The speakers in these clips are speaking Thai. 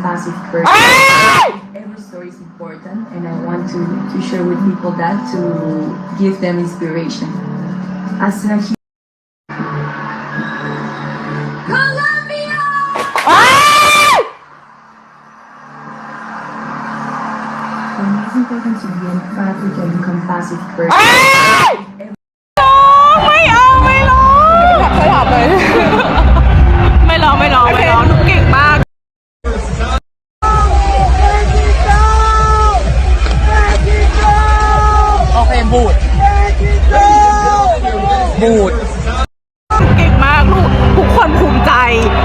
compassionate person. Every story is important, and I want to, to share with people that to give them inspiration. As a me, it's important to be empathic and compassionate person. ไบูด บูด เก่งมากลูก ทุกคนภูมิใจ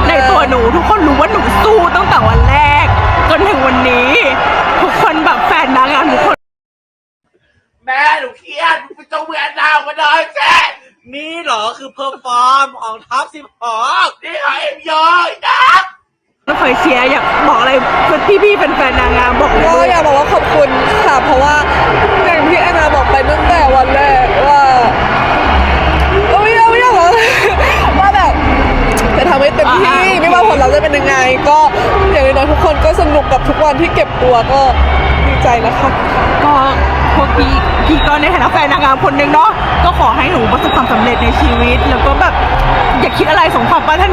ในตัวหนู ทุกคนรู้ว่าหนูสู้ตั้งแต่วันแรก จนถึงวันนี้ ทุกคนแบบแฟนนางงามทุกคน แม่หนูเครียดมึงต้องเวียนดาวมาเลยแจ๊นี่เหรอคือเพอร์ฟอร์มของท็อปสิบหกนี่เหรอเอ็มยอยนะไม่เคยเชียร์อยากบอกอะไรพี่พี่ๆเป็นแไม่ว่าจะเป็นยังไงก็อย่างน้อยๆทุกคนก็สนุกกับทุกวันที่เก็บตัวก็ดีใจนะคะก็พวกพี่พี่ก็ในฐานะแฟนนางงามคนหนึ่งเนาะก็ขอให้หนูประสบความสำเร็จในชีวิต แล้วก็แบบอย่าคิดอะไรสมความปรารถ